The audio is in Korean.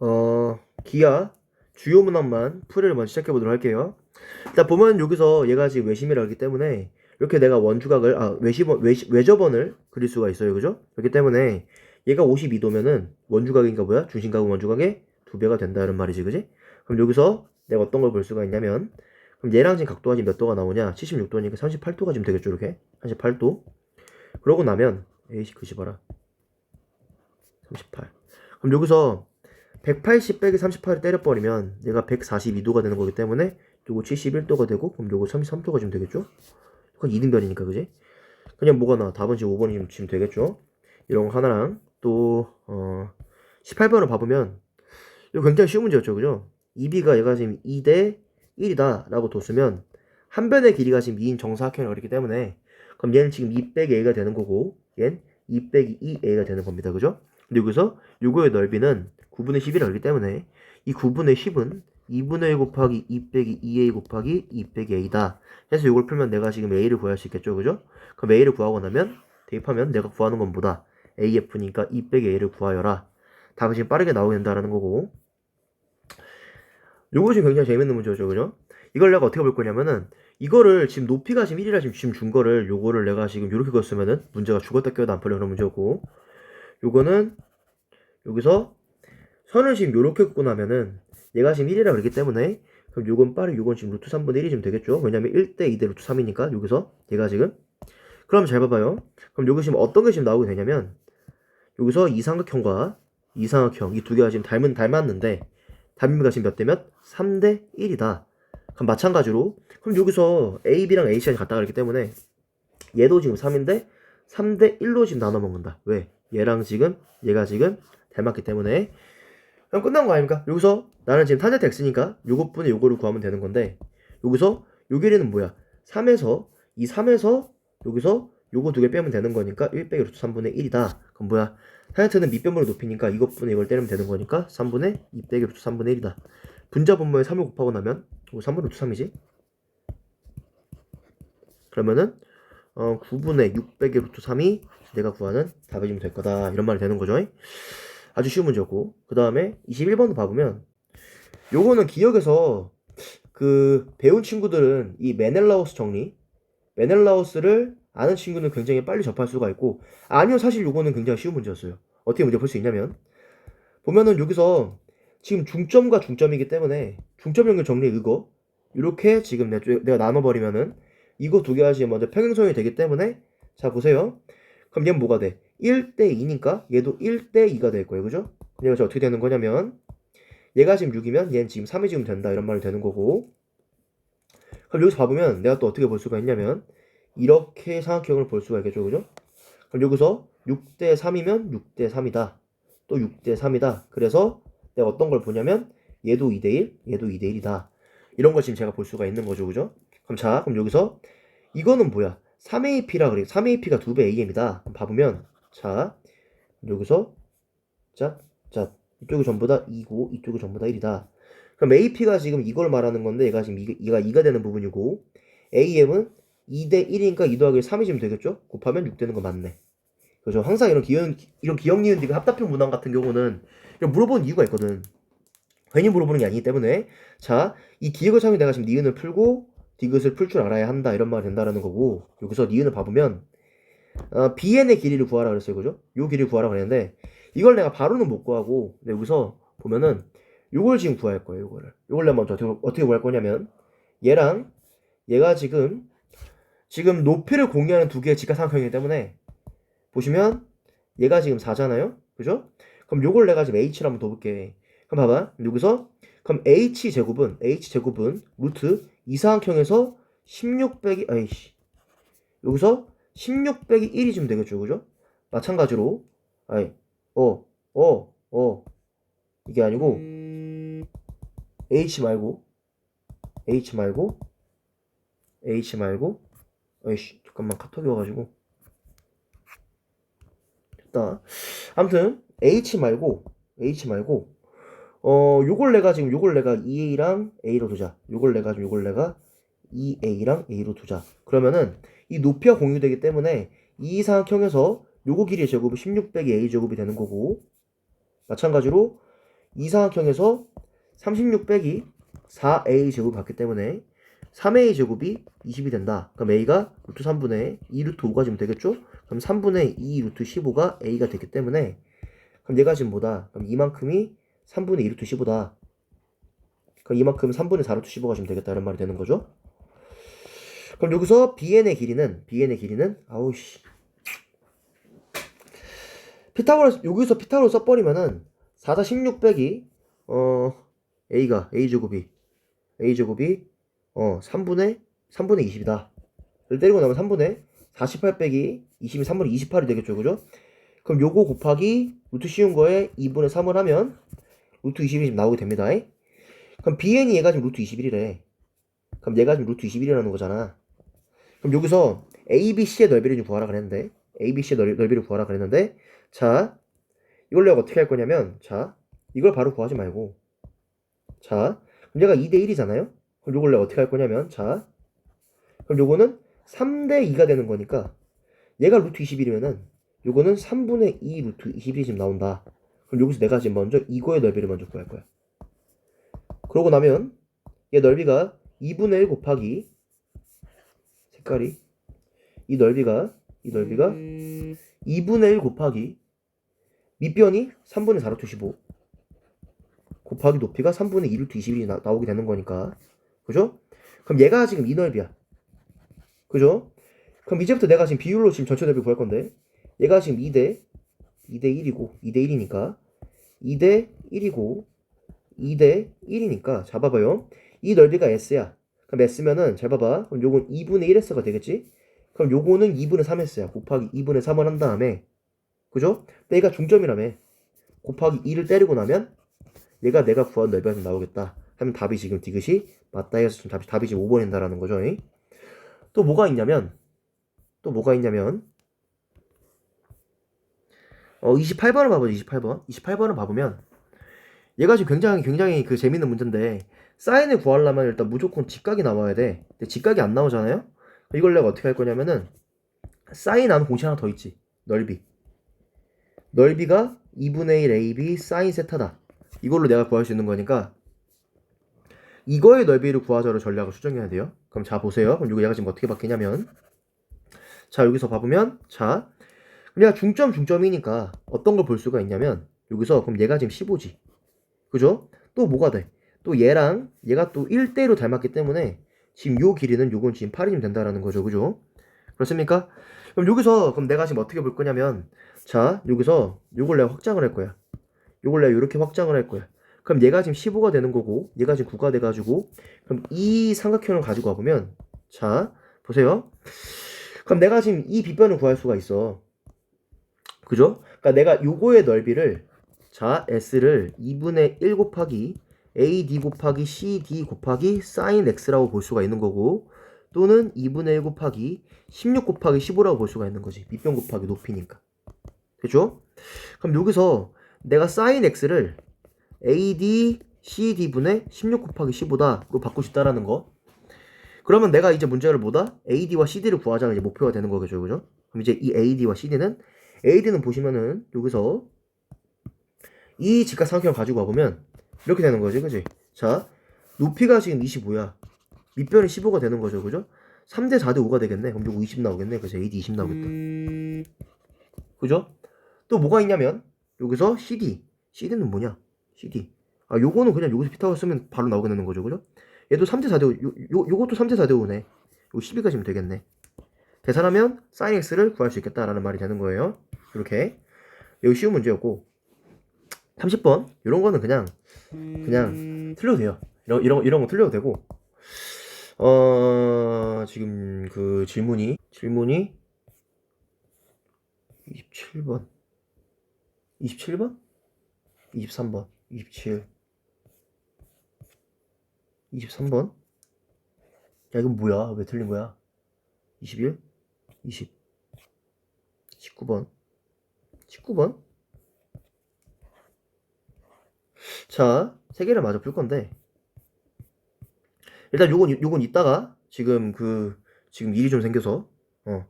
어, 기아 주요 문항만 풀이를 먼저 시작해 보도록 할게요. 일단 보면 여기서 얘가 지금 외심이라기 때문에 이렇게 내가 원주각을 아 외시번 외시, 외접원을 그릴 수가 있어요, 그죠? 그렇기 때문에 얘가 52도면은 원주각인가 뭐야? 중심각은 원주각의 두 배가 된다 이런 말이지, 그지? 그럼 여기서 내가 어떤 걸 볼 수가 있냐면 그럼 얘랑 지금 각도가 지금 몇 도가 나오냐? 76도니까 38도가 지금 되겠죠, 이렇게 38도. 그러고 나면 에이씨 그지 봐라. 38. 그럼 여기서 180 빼기 38을 때려버리면 얘가 142도가 되는 거기 때문에 요거 71도가 되고 그럼 요거 33도가 지금 되겠죠? 그건 이등변이니까 그지? 그냥 뭐가 나? 답은 지금 5번이 지금 되겠죠? 이런 거 하나랑 또 어, 18번을 봐보면 이거 굉장히 쉬운 문제였죠 그죠? 2b가 얘가 지금 2대 1이다 라고 뒀으면 한 변의 길이가 지금 2인 정사각형이 어리기 때문에 그럼 얘는 지금 2 빼기 a가 되는 거고 얘는 2 빼기 2a가 되는 겁니다 그죠? 근데 여기서 요거의 넓이는 9분의 10이 나오기 때문에 이 9분의 10은 2분의 1 곱하기 2 빼기 2a 곱하기 2 빼기 a다. 해서 이걸 풀면 내가 지금 a를 구할 수 있겠죠, 그죠? 그럼 a를 구하고 나면 대입하면 내가 구하는 건 뭐다? af니까 2 빼기 a를 구하여라. 답이 지금 빠르게 나오게 된다라는 거고. 요거 지금 굉장히 재밌는 문제죠, 그죠? 이걸 내가 어떻게 볼 거냐면은 이거를 지금 높이가 지금 1이라 지금, 지금 준 거를 요거를 내가 지금 이렇게 그었으면은 문제가 죽었다 깨어도 안 풀려 그런 문제고 요거는 여기서 선을 지금 요렇게 긋고 나면은 얘가 지금 1이라 그러기 때문에 그럼 요건 빠르 요건 지금 루트 3분의 1이 지금 되겠죠? 왜냐면 1대 2대 루트 3이니까 여기서 얘가 지금. 그럼 잘 봐봐요. 그럼 여기 지금 어떤 게 지금 나오게 되냐면 여기서 이삼각형과 이삼각형 이 두 개가 지금 닮은 닮았는데 닮음이가 지금 몇 대 몇? 3대 1이다. 그럼 마찬가지로 그럼 여기서 AB랑 AC가 같다 그랬기 때문에 얘도 지금 3인데 3대 1로 지금 나눠 먹는다. 왜? 얘랑 지금 얘가 지금 닮았기 때문에 그럼 끝난 거 아닙니까? 여기서 나는 지금 탄젠트 x니까 요것분의 요거를 구하면 되는 건데 여기서 요 길이는 뭐야? 3에서 이 3에서 여기서 요거 두 개 빼면 되는 거니까 1 빼기 루트 3분의 1이다. 그럼 뭐야? 탄젠트는 밑변물의 높이니까 이것분의 이걸 때리면 되는 거니까 3분의 2 빼기 루트 3분의 1이다. 분자 분모에 3을 곱하고 나면 이거 3분의 루트 3이지? 그러면은 어 9분의 6 빼기 루트 3이 내가 구하는 답이 좀될 거다. 이런 말이 되는 거죠. 아주 쉬운 문제였고 그 다음에 21번도 봐보면 요거는 기억에서 그 배운 친구들은 이 메넬라우스 정리 메넬라우스를 아는 친구는 굉장히 빨리 접할 수가 있고 아니요 사실 요거는 굉장히 쉬운 문제였어요. 어떻게 문제 풀수 있냐면 보면은 여기서 지금 중점과 중점이기 때문에 중점 연결 정리 이거 이렇게 지금 내, 내가 나눠버리면은 이거 두 개가 지금 먼저 평행선이 되기 때문에 자 보세요. 그럼 얘는 뭐가 돼? 1대 2니까 얘도 1대 2가 될 거예요. 그죠? 저 어떻게 되는 거냐면 얘가 지금 6이면 얘는 지금 3이 지금 된다. 이런 말이 되는 거고 그럼 여기서 봐보면 내가 또 어떻게 볼 수가 있냐면 이렇게 삼각형을 볼 수가 있겠죠. 그죠? 그럼 여기서 6대 3이면 6대 3이다. 또 6대 3이다. 그래서 내가 어떤 걸 보냐면 얘도 2대 1, 얘도 2대 1이다. 이런 걸 지금 제가 볼 수가 있는 거죠. 그죠? 그럼 자, 그럼 여기서 이거는 뭐야? 3AP라 그래. 3AP가 2배 AM이다. 봐보면 자, 여기서 자, 자, 이쪽이 전부 다 2고 이쪽이 전부 다 1이다. 그럼 AP가 지금 이걸 말하는 건데 얘가 지금 2, 가 2가 되는 부분이고 AM은 2 대 1이니까 2 더하기 3이 지금 되겠죠? 곱하면 6 되는 거 맞네. 그죠? 항상 이런 기억 이런 기억 니은 디귿 합답형 문항 같은 경우는 물어보는 이유가 있거든. 괜히 물어보는 게 아니기 때문에 자, 이 기억을 참여 내가 지금 니은을 풀고 디귿을 풀 줄 알아야 한다 이런 말이 된다라는 거고 여기서 니은을 봐보면 어, bn의 길이를 구하라 그랬어요. 그죠? 요 길이를 구하라 그랬는데 이걸 내가 바로는 못 구하고 근데 여기서 보면은 요걸 지금 구할 거예요 요거를. 요걸 내가 먼저 어떻게, 어떻게 구할 거냐면 얘랑 얘가 지금 지금 높이를 공유하는 두 개의 직각삼각형이기 때문에 보시면 얘가 지금 4잖아요? 그죠? 그럼 요걸 내가 지금 h를 한번 더 볼게. 그럼 봐봐. 여기서 그럼 h 제곱은 h 제곱은 루트 이사각형에서 16 빼기 아이씨. 여기서 16 빼기 1이 좀 되겠죠 그죠? 마찬가지로. 아이 어어어. 어, 이게 아니고 h 말고 h 말고 h 말고 아이씨 잠깐만 카톡이 와가지고. 됐다. 아무튼 h 말고 h 말고 어 요걸 내가 지금 요걸 내가 2a랑 a로 두자. 요걸 내가 지금 요걸 내가 2a랑 a로 두자. 그러면은 이 높이가 공유되기 때문에 이 이상형에서 요거 길이의 제곱이 16 빼기 a 제곱이 되는 거고 마찬가지로 이 삼각형에서 36 빼기 4a 제곱이 받기 때문에 3a 제곱이 20이 된다. 그럼 a가 루트 3분의 2 루트 5가 지금 되겠죠? 그럼 3분의 2 루트 15가 a가 되기 때문에 그럼 얘가 지금 뭐다? 그럼 이만큼이 3분의 2 루트 15다. 그럼 이만큼 3분의 4 루트 15가 지금 되겠다 이런 말이 되는 거죠. 그럼 여기서 bn의 길이는 bn의 길이는 아우씨 피타고라스 여기서 피타고라스 써버리면은 4다 16 빼기 어 a가 a 제곱이 a 제곱이 어 3분의 3분의 20이다. 를 때리고 나면 3분의 48 빼기 20이 3분의 28이 되겠죠, 그죠? 그럼 요거 곱하기 루트 씌운 거에 2분의 3을 하면 루트 20이 지금 나오게 됩니다. 그럼 bn이 얘가 지금 루트 21이래. 그럼 얘가 지금 루트 21이라는 거잖아. 그럼 여기서 ABC의 넓이를 좀 구하라 그랬는데 ABC의 넓, 넓이를 구하라 그랬는데 자 이걸 내가 어떻게 할 거냐면 자 이걸 바로 구하지 말고 자 그럼 얘가 2대 1이잖아요? 그럼 요걸 내가 어떻게 할 거냐면 자 그럼 요거는 3대 2가 되는 거니까 얘가 루트 21이면은 요거는 3분의 2 루트 21이 지금 나온다. 그럼 여기서 내가 지금 먼저 이거의 넓이를 먼저 구할 거야. 그러고 나면 얘 넓이가 2분의 1 곱하기 색깔이? 이 넓이가 이 넓이가 2분의 1 곱하기 밑변이 3분의 4 루트 15 곱하기 높이가 3분의 2 루트 21이 나, 나오게 되는 거니까. 그죠? 그럼 얘가 지금 이 넓이야. 그죠? 그럼 이제부터 내가 지금 비율로 지금 전체 넓이 구할 건데 얘가 지금 2대 2대 1이고 2대 1이니까 2대 1이고 2대 1이니까 잡아봐요. 이 넓이가 S야 그럼 S면은 잘 봐봐 그럼 요건 2분의 1S가 되겠지? 그럼 요거는 2분의 3S야 곱하기 2분의 3을 한 다음에 그죠? 얘가 중점이라며 곱하기 2를 때리고 나면 얘가 내가 구한 넓이가 좀 나오겠다 하면 답이 지금 디귿이 맞다 해서 지금 답이, 답이 지금 5번인다라는 거죠 잉? 또 뭐가 있냐면 또 뭐가 있냐면 어 28번을 봐보죠 28번 28번을 봐보면 얘가 지금 굉장히 굉장히 그 재밌는 문제인데 사인을 구하려면 일단 무조건 직각이 나와야 돼. 근데 직각이 안 나오잖아요? 이걸 내가 어떻게 할 거냐면은 사인 안 공식 하나 더 있지. 넓이. 넓이가 2분의 1 AB 사인 세타다. 이걸로 내가 구할 수 있는 거니까 이거의 넓이를 구하자로 전략을 수정해야 돼요. 그럼 자 보세요. 그럼 이거 얘가 지금 어떻게 바뀌냐면 자 여기서 봐보면 자 얘가 중점 중점이니까 어떤 걸 볼 수가 있냐면 여기서 그럼 얘가 지금 15지 그죠? 또 뭐가 돼? 또 얘랑 얘가 또 1대1로 닮았기 때문에 지금 요 길이는 요건 지금 8이면 된다라는 거죠. 그죠? 그렇습니까? 그럼 여기서 그럼 내가 지금 어떻게 볼 거냐면 자, 여기서 요걸 내가 확장을 할 거야. 요걸 내가 이렇게 확장을 할 거야. 그럼 얘가 지금 15가 되는 거고 얘가 지금 9가 돼 가지고 그럼 이 삼각형을 가지고 와 보면 자, 보세요. 그럼 내가 지금 이 빗변을 구할 수가 있어. 그죠? 그러니까 내가 요거의 넓이를 자, s를 2분의 1 곱하기 AD 곱하기 CD 곱하기 sin x라고 볼 수가 있는 거고 또는 2분의 1 곱하기 16 곱하기 15라고 볼 수가 있는 거지. 밑변 곱하기 높이니까. 그죠? 그럼 여기서 내가 sin x를 AD CD분의 16 곱하기 15다로 바꾸고 싶다라는 거. 그러면 내가 이제 문제를 뭐다? AD와 CD를 구하자는 이제 목표가 되는 거겠죠. 그죠? 그럼 이제 이 AD와 CD는 AD는 보시면은 여기서 이 직각 삼각형을 가지고 와보면 이렇게 되는 거지, 그지? 자, 높이가 지금 25야. 밑변이 15가 되는 거죠, 그죠? 3대 4대 5가 되겠네. 그럼 요거 20 나오겠네. 그래서 AD 20 나오겠다. 그죠? 또 뭐가 있냐면 여기서 CD. CD는 뭐냐? CD. 아, 요거는 그냥 여기서 피타고라스 쓰면 바로 나오게 되는 거죠, 그죠? 얘도 3대 4대 5. 요, 요, 요것도 3대 4대 5네. 요 12까지면 되겠네. 계산하면 sin x를 구할 수 있겠다라는 말이 되는 거예요. 이렇게. 여기 쉬운 문제였고 30번? 이런 거는 그냥 그냥 틀려도 돼요. 이런 이런 이런 거 틀려도 되고. 어 지금 그 질문이 질문이 27번. 27번? 23번. 27 23번? 야 이건 뭐야? 왜 틀린 거야? 21 20 19번? 19번 자, 세 개를 마저 풀 건데. 일단 요건 요건 이따가 지금 그 지금 일이 좀 생겨서 어